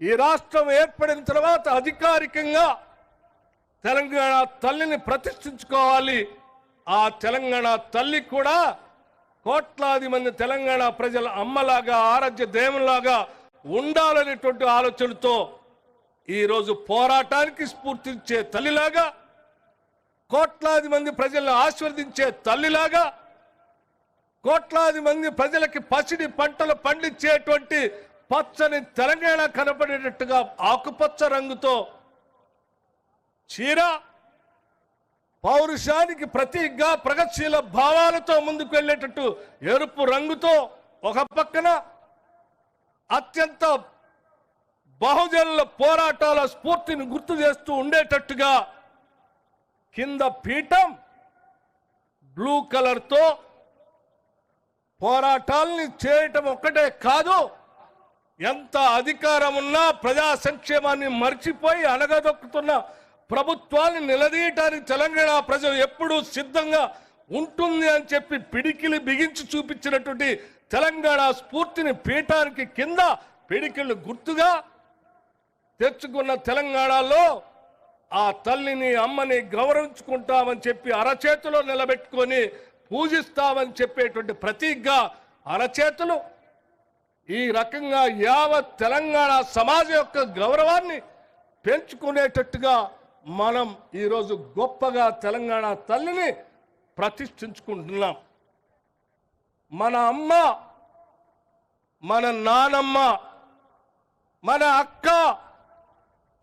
ఈ రాష్ట్రం ఏర్పడిన తర్వాత అధికారికంగా తెలంగాణ తల్లిని ప్రతిష్ఠించుకోవాలి. ఆ తెలంగాణ తల్లి కూడా కోట్లాది మంది తెలంగాణ ప్రజల అమ్మలాగా ఆరాధ్య దేవునిలాగా ఉండాలనేటువంటి ఆలోచనతో ఈరోజు పోరాటానికి స్ఫూర్తించే తల్లిలాగా కోట్లాది మంది ప్రజలను ఆశీర్వదించే తల్లిలాగా కోట్లాది మంది ప్రజలకి పసిడి పంటలు పండించేటువంటి పచ్చని తెలంగాణ కనపడేటట్టుగా ఆకుపచ్చ రంగుతో చీర పౌరుషానికి ప్రతీకగా ప్రగతిశీల భావాలతో ముందుకు వెళ్ళేటట్టు ఎరుపు రంగుతో ఒక పక్కన అత్యంత బహుజనుల పోరాటాల స్ఫూర్తిని గుర్తు చేస్తూ ఉండేటట్టుగా కింద పీఠం బ్లూ కలర్తో పోరాటాల్ని చేయటం ఒక్కటే కాదు. ఎంత అధికారం ఉన్నా ప్రజా సంక్షేమాన్ని మర్చిపోయి అణగదొక్కుతున్న ప్రభుత్వాన్ని నిలదీయటానికి తెలంగాణ ప్రజలు ఎప్పుడూ సిద్ధంగా ఉంటుంది అని చెప్పి పిడికిలి బిగించి చూపించినటువంటి తెలంగాణ స్ఫూర్తిని పీఠానికి కింద పిడికిళ్ళు గుర్తుగా తెచ్చుకున్న తెలంగాణలో ఆ తల్లిని అమ్మని గౌరవించుకుంటామని చెప్పి అరచేతిలో నిలబెట్టుకొని పూజిస్తామని చెప్పేటువంటి ప్రతీగ్గా అరచేతులు ఈ రకంగా యావత్ తెలంగాణ సమాజం యొక్క గౌరవాన్ని పెంచుకునేటట్టుగా మనం ఈరోజు గొప్పగా తెలంగాణ తల్లిని ప్రతిష్ఠించుకుంటున్నాం. మన అమ్మ మన నానమ్మ మన అక్క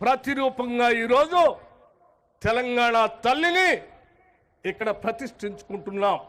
ప్రతిరూపంగా ఈరోజు తెలంగాణ తల్లిని ఇక్కడ ప్రతిష్ఠించుకుంటున్నాం.